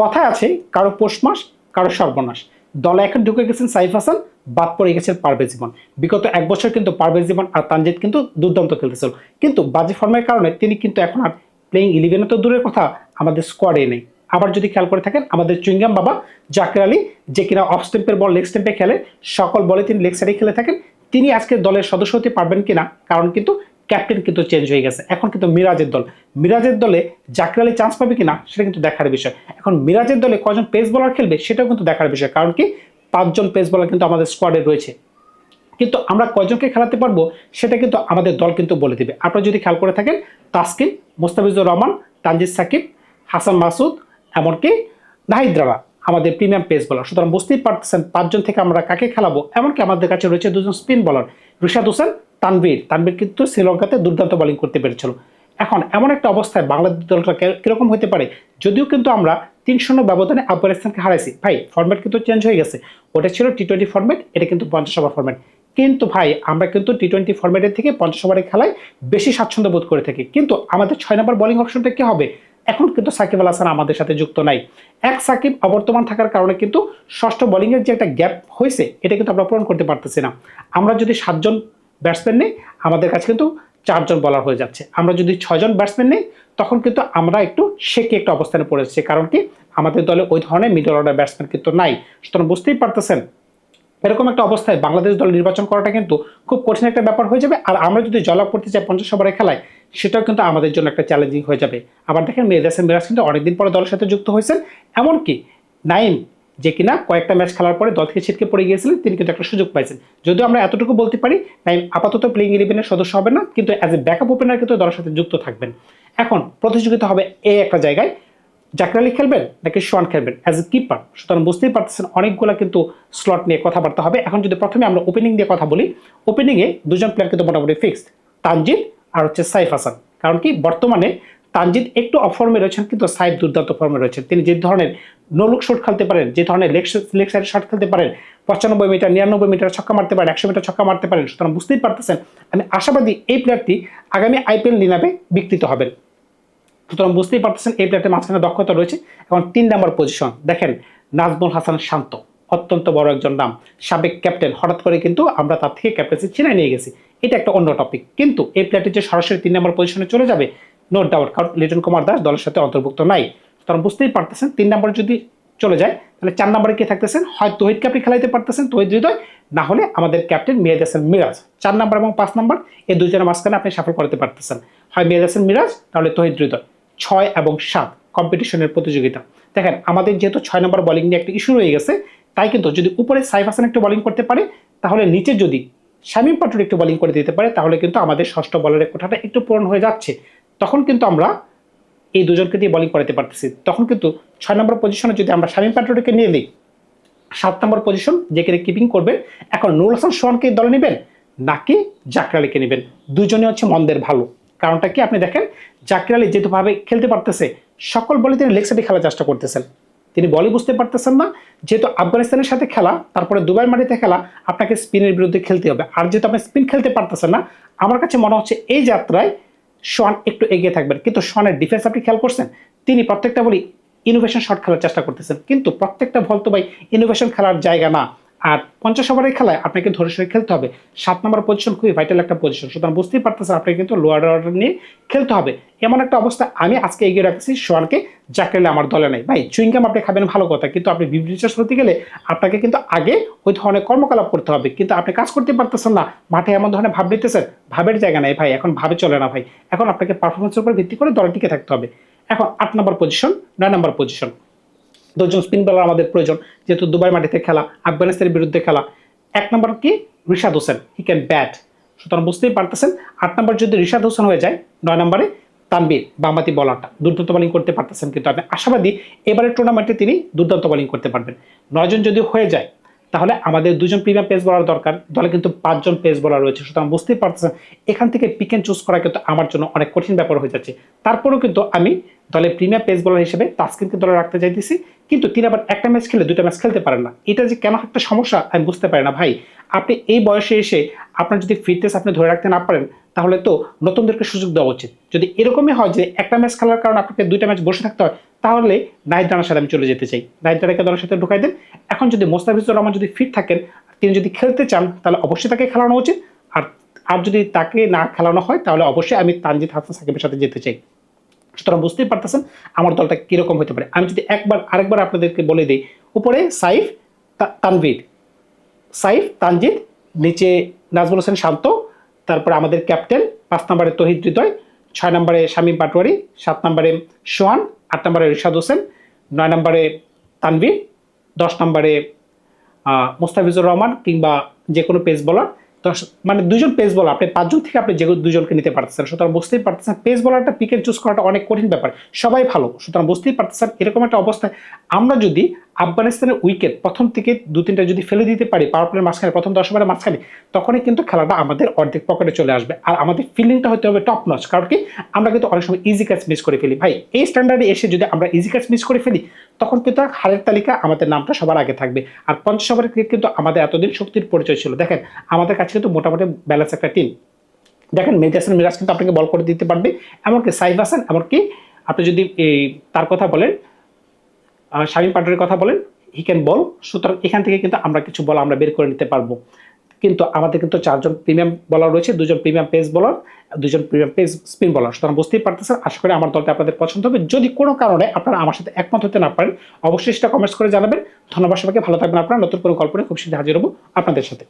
কথায় আছে, কারও পৌষ মাস, কারও সর্বনাশ। দলে এখন ঢুকে গেছেন সাইফ হাসান, বাদ পড়ে গেছেন পারভেজ জীবন। বিগত এক বছর কিন্তু পারভেজ জীবন আর তানজিদ কিন্তু দুর্দান্ত খেলতেছিল। কিন্তু বাজে ফর্মের কারণে তিনি কিন্তু এখন আর প্লেইং ইলেভেনে তো দূরের কথা, আমাদের স্কোয়াডে নেই। আবার যদি খেয়াল করে থাকেন, আমাদের চুইংগাম বাবা, জাকির আলী, যে কিনা অফ স্টেম্পের বল লেগ স্টেম্পে খেলে, সকল বলে তিনি লেগ সাইডে খেলে থাকেন, তিনি আজকে দলের সদস্য হতে পারবেন কিনা, কারণ কিন্তু ক্যাপ্টেন কিন্তু চেঞ্জ হয়ে গেছে। এখন কিন্তু মিরাজের দল। মিরাজের দলে জাকির আলী চান্স পাবে কিনা, সেটা কিন্তু দেখার বিষয়। এখন মিরাজের দলে কজন পেস বলার খেলবে, সেটাও কিন্তু দেখার বিষয়। কারণ কি, পাঁচজন পেস বলার কিন্তু আমাদের স্কোয়াডে রয়েছে। কিন্তু আমরা কয়জনকে খেলাতে পারব, সেটা কিন্তু আমাদের দল কিন্তু বলে দিবে। আপনারা যদি খেয়াল করে থাকেন, তাসকিন, মোস্তাফিজুর রহমান, তানজিদ সাকিব, হাসান মাসুদ, এমনকি নাহিদ রাবা আমাদের প্রিমিয়াম পেস বলার সুতরাং বুঝতেই পারতেছেন পাঁচজন থেকে আমরা কাকে খেলাবো। এমনকি আমাদের কাছে রয়েছে দুজন স্পিন বলার রিশাদ হোসেন তানভীর তানভীর কিন্তু শ্রীলঙ্কাতে দুর্দান্ত বোলিং করতে পেরেছিল। এখন এমন একটা অবস্থায় বাংলাদেশ দলটা কীরকম হতে পারে? যদিও কিন্তু আমরা তিন শূন্য ব্যবধানে আফগানিস্তানকে হারাইছি। ভাই ফরম্যাট কিন্তু চেঞ্জ হয়ে গেছে। ওটা ছিল টি টোয়েন্টি ফরম্যাট এটা কিন্তু পঞ্চাশ ওভার ফরম্যাট কিন্তু ভাই, আমরা কিন্তু টি টোয়েন্টি ফরম্যাটের থেকে পঞ্চাশ ওভারের খেলায় বেশি স্বাচ্ছন্দ্য বোধ করে থাকি। কিন্তু আমাদের ছয় নম্বর বোলিং অপশনটা কি হবে? এখন কিন্তু সাকিব আল হাসান আমাদের সাথে যুক্ত নাই। এক সাকিব অবর্তমান থাকার কারণে কিন্তু ষষ্ঠ বোলিংয়ের যে একটা গ্যাপ হয়েছে, এটা কিন্তু আমরা পূরণ করতে পারতেছি না। আমরা যদি সাতজন ব্যাটসম্যান নেই, আমাদের কাছে কিন্তু চারজন বলার হয়ে যাচ্ছে। আমরা যদি ছয়জন ব্যাটসম্যান নেই, তখন কিন্তু আমরা একটু শেখে একটা অবস্থানে পড়ে পড়েছি কারণ কি? আমাদের দলে ওই ধরনের মিডল অর্ডার ব্যাটসম্যান কিন্তু নাই। সুতরাং বুঝতেই পারতেছেন, এরকম একটা অবস্থায় বাংলাদেশ দল নির্বাচন করাটা কিন্তু খুব কঠিন একটা ব্যাপার হয়ে যাবে। আর আমরা যদি জলাপ করতে চাই পঞ্চাশ ওভারের খেলায়, সেটাও কিন্তু আমাদের জন্য একটা চ্যালেঞ্জিং হয়ে যাবে। আবার দেখেন মেয়েদ হাসান মিরাজ কিন্তু অনেকদিন পরে দলের সাথে যুক্ত হয়েছেন। এমনকি নাইম যে কিনা কয়েকটা ম্যাচ খেলার পরে দল থেকে ছিটকে পড়ে গিয়েছিলেন, তিনি কিন্তু একটা সুযোগ পাইছেন। যদিও আমরা এতটুকু বলতে পারি নাইম আপাতত প্লেইং ইলেভেনের সদস্য হবে না, কিন্তু অ্যাজ এ ব্যাকআপ ওপেনার কিন্তু দলের সাথে যুক্ত থাকবেন। এখন প্রতিযোগিতা হবে এই একটা জায়গায়। জাকির আলী খেলবেন নাকি সোয়ান খেলবেন? অ্যাজ এ কিপার সুতরাং বুঝতেই পারতেছেন অনেকগুলো কিন্তু স্লট নিয়ে কথাবার্তা হবে। এখন যদি প্রথমে আমরা ওপেনিং দিয়ে কথা বলি ওপেনিংয়ে দুজন প্লেয়ার কিন্তু মোটামুটি ফিক্সড তানজিদ আর হচ্ছে সাইফ হাসান। কারণ কি, বর্তমানে তানজিদ একটু অফর্মে রয়েছেন, কিন্তু সাইফ দুর্দান্ত ফর্মে রয়েছেন। তিনি যে ধরনের নোলুক শট খেলতে পারেন। যে ধরনের লেগ লেগ সাইড শট খেলতে পারেন। পঁচানব্বই মিটার নিরানব্বই মিটার ছক্কা মারতে পারেন, একশো মিটার ছক্কা মারতে পারেন। সুতরাং বুঝতেই পারতেছেন, আমি আশাবাদী এই প্লেয়ারটি আগামী আইপিএল নিলামে বিকৃত হবেন। সুতরাং বুঝতেই পারতেছেন, এই প্লেয়ারটির মাঝখানে দক্ষতা রয়েছে এখন তিন নাম্বার পজিশন দেখেন, নাজমুল হাসান শান্ত, অত্যন্ত বড় একজন নাম, সাবেক ক্যাপ্টেন হঠাৎ করে কিন্তু আমরা তার থেকে ক্যাপ্টেন্সি ছিনাই নিয়ে গেছি। এটা একটা অন্য টপিক কিন্তু এই প্লেয়ারটি যে সরাসরি তিন নম্বর পজিশনে চলে যাবে নো ডাউট কারণ লিটন কুমার দাস দলের সাথে অন্তর্ভুক্ত নাই। সুতরাং বুঝতেই পারতেছেন, তিন নম্বরে যদি চলে যায়, তাহলে চার নম্বরে কে থাকতেছেন? হয় তহিদ আপনি খেলাইতে পারতেছেন তহিদ হৃদয়, না হলে আমাদের ক্যাপ্টেন মেহেদ হাসান মিরাজ। চার নম্বর এবং পাঁচ নম্বর এই দুজনের মাঝখানে আপনি সাফল করতে পারতেছেন। হয় মেহেদ হাসান মিরাজ তাহলে তহিদ হৃদয়। ছয় এবং সাত কম্পিটিশনের প্রতিযোগিতা। দেখেন, আমাদের যেহেতু ছয় নম্বর বোলিং নিয়ে একটা ইস্যু রয়ে গেছে, তাই কিন্তু যদি উপরে সাইফ হাসান একটু বোলিং করতে পারে, তাহলে নিচে যদি শামীম পাটুর একটু বোলিং করে দিতে পারে, তাহলে কিন্তু আমাদের ষষ্ঠ বলের কোঠাটা একটু পূরণ হয়ে যাচ্ছে। তখন কিন্তু আমরা এই দুজনকে দিয়ে বোলিং করাতে পারতেছি। তখন কিন্তু ছয় নম্বর পজিশনে যদি আমরা শামীম পাটুরিকে নিয়ে নিই, সাত নম্বর পজিশন যেখানে কিপিং করবে, এখন নুরুল হাসান সোহানকে দলে নেবেন, নাকি জাকির আলীকে নেবেন? দুজনে হচ্ছে মন্দের ভালো। কারণটা কি? আপনি দেখেন, জাকির আলী যেহেতুভাবে খেলতে পারতেছে, সকল বলে তিনি লেগ সাইডে খেলার চেষ্টা করতেছেন। তিনি বলই বুঝতে পারতেছেন না, যেহেতু আফগানিস্তানের সাথে খেলা, তারপরে দুবাই মাটিতে খেলা, আপনাকে স্পিনের বিরুদ্ধে খেলতে হবে। আর যেহেতু আপনি স্পিন খেলতে পারতেছেন না, আমার কাছে মনে হচ্ছে এই যাত্রায় শন একটু এগিয়ে থাকবেন। কিন্তু শনের ডিফেন্স আপনি খেয়াল করছেন? তিনি প্রত্যেকটা বলি ইনোভেশন শট খেলার চেষ্টা করতেছেন। কিন্তু প্রত্যেকটা বল তো ভাই ইনোভেশন খেলার জায়গা না। আর পঞ্চাশ ওভারের খেলায় আপনাকে ধরে সরে খেলতে হবে। সাত নম্বর পজিশন খুবই ভাইটাল একটা পজিশন সুতরাং বুঝতেই পারতেছেন আপনাকে কিন্তু লোয়ার অর্ডার নিয়ে খেলতে হবে। এমন একটা অবস্থা আমি আজকে এগিয়ে রাখছি সোয়ানকে জাকরেলে আমার দলে নাই। ভাই চুইংগাম আপনি খাবেন ভালো কথা, কিন্তু আপনি বিবৃতি হতে গেলে আপনাকে কিন্তু আগে ওই ধরনের কর্মকলাপ করতে হবে। কিন্তু আপনি কাজ করতে পারতেছেন না, মাঠে এমন ধরনের ভাব নিতেছেন, ভাবের জায়গা নাই। ভাই, এখন ভাবে চলে না ভাই। এখন আপনাকে পারফরমেন্সের উপর ভিত্তি করে দলে টিকে থাকতে হবে। এখন আট নম্বর পজিশন নয় নম্বর পজিশন দুজন স্পিন বলার আমাদের প্রয়োজন, যেহেতু দুবাই মাটিতে খেলা, আফগানিস্তানের বিরুদ্ধে খেলা। এক নম্বর কি? Rishad Hossain. He can bat সুতরাং বুঝতেই পারতেছেন, আট নম্বর যদি রিশাদ হোসেন হয়ে যায়, নয় নম্বরে তানবির বামাতি বলারটা দুর্দান্ত বোলিং করতে পারতেছেন কিন্তু আপনি। আশাবাদী, এবারের টুর্নামেন্টে তিনি দুর্দান্ত বোলিং করতে পারবেন। নয়জন যদি হয়ে যায়, তাহলে আমাদের দুজন প্রিমিয়াম পেস বলার দরকার। দলে কিন্তু পাঁচজন পেস বলার রয়েছে। সুতরাং বুঝতেই পারতেছেন, এখান থেকে পিক অ্যান্ড চুজ করা কিন্তু আমার জন্য অনেক কঠিন ব্যাপার হয়ে যাচ্ছে। তারপরেও কিন্তু আমি দলে প্রিমিয়ার পেস বোলার হিসেবে তাসকিনকে দলে রাখতে চাইতেছি কিন্তু তিনি আবার একটা ম্যাচ খেলে দুটা ম্যাচ খেলতে পারেন না। এটা যে কেন একটা সমস্যা, আমি বুঝতে পারি না ভাই। আপনি এই বয়সে এসে আপনার যদি ফিটনেস আপনি ধরে রাখতে না পারেন, তাহলে তো নতুনদেরকে সুযোগ দেওয়া উচিত। যদি এরকমই হয় যে একটা ম্যাচ খেলার কারণে আপনাকে দুইটা ম্যাচ বসে থাকতে হয়, তাহলে নাহিদ রানার সাথে আমি চলে যেতে চাই। নাহিদ রানাকে দলের সাথে ঢুকাই দেন। এখন যদি মোস্তাফিজুর রহমান যদি ফিট থাকেন, তিনি যদি খেলতে চান, তাহলে অবশ্যই তাকে খেলানো উচিত। আর আর যদি তাকে না খেলানো হয়, তাহলে অবশ্যই আমি তানজিদ হাসান সাকিবের সাথে যেতে চাই। সুতরাং বুঝতেই পারতেছেন আমার দলটা কীরকম হতে পারে। আমি যদি একবার, আরেকবার আপনাদেরকে বলে দিই, উপরে সাইফ তা- তানভীর, সাইফ, তানজিদ, নিচে নাজমুল হোসেন শান্ত, তারপরে আমাদের ক্যাপ্টেন, পাঁচ নম্বরে তহিদ হৃদয়, ছয় নম্বরে শামীম পাটোয়ারি, সাত নম্বরে সোহান, আট নম্বরে রিশাদ হোসেন, নয় নম্বরে তানভীর, দশ নম্বরে মোস্তাফিজুর রহমান কিংবা যে কোনো পেস বলার দশ মানে দুজন পেস বলার আপনি পাঁচজন থেকে আপনি যে দুজনকে নিতে পারতেছেন, সুতরাং বুঝতেই পারতেছেন পেস বলারটা পিকেট চুজ করাটা অনেক কঠিন ব্যাপার, সবাই ভালো, সুতরাং বুঝতেই পারতেছেন, এরকম একটা অবস্থায় আমরা যদি আফগানিস্তানের উইকেট প্রথম থেকে দু তিনটা যদি ফেলে দিতে পারি পাওয়ার প্লের মাঝখানে, প্রথম দশ ওভারের মাঝখানে, তখনই কিন্তু খেলাটা আমাদের অর্ধেক পকেটে চলে আসবে। আর আমাদের ফিল্ডিংটা হতে হবে টপ নচ কারণ কি? আমরা কিন্তু অনেক সময় ইজি ক্যাচ মিস করে ফেলি। ভাই, এই স্ট্যান্ডার্ডে এসে যদি আমরা ইজি ক্যাচ মিস করে ফেলি তখন কিন্তু হারের তালিকা আমাদের নামটা সবার আগে থাকবে। আর পঞ্চাশ ওভারের ক্রিকেট কিন্তু আমাদের এতদিন শক্তির পরিচয় ছিল। দেখেন, আমাদের কাছে কিন্তু মোটামুটি ব্যালেন্স একটা টিম দেখেন, মেহেদি মিরাজ কিন্তু আপনাকে বল করে দিতে পারবে। এমনকি সাইফ হাসান, এমনকি আপনি যদি এই তার কথা বলেন শামীম পাটোয়ারির কথা বলেন হি ক্যান বল সুতরাং এখান থেকে কিন্তু আমরা কিছু বল আমরা বের করে নিতে পারব। কিন্তু আমাদের কিন্তু চারজন প্রিমিয়াম বলার রয়েছে, দুজন প্রিমিয়াম পেস বলার দুজন প্রিমিয়াম পেস স্পিন বলার সুতরাং বুঝতেই পারতেছেন, আশা করি আমার দলটা আপনাদের পছন্দ হবে। যদি কোনো কারণে আপনারা আমার সাথে একমত হতে না পারেন, অবশ্যই সেটা কমেন্টস করে জানাবেন। ধন্যবাদ সবাইকে, ভালো থাকবেন আপনারা। নতুন কোনো গল্প খুব শীঘ্রই হাজির হব আপনাদের সাথে।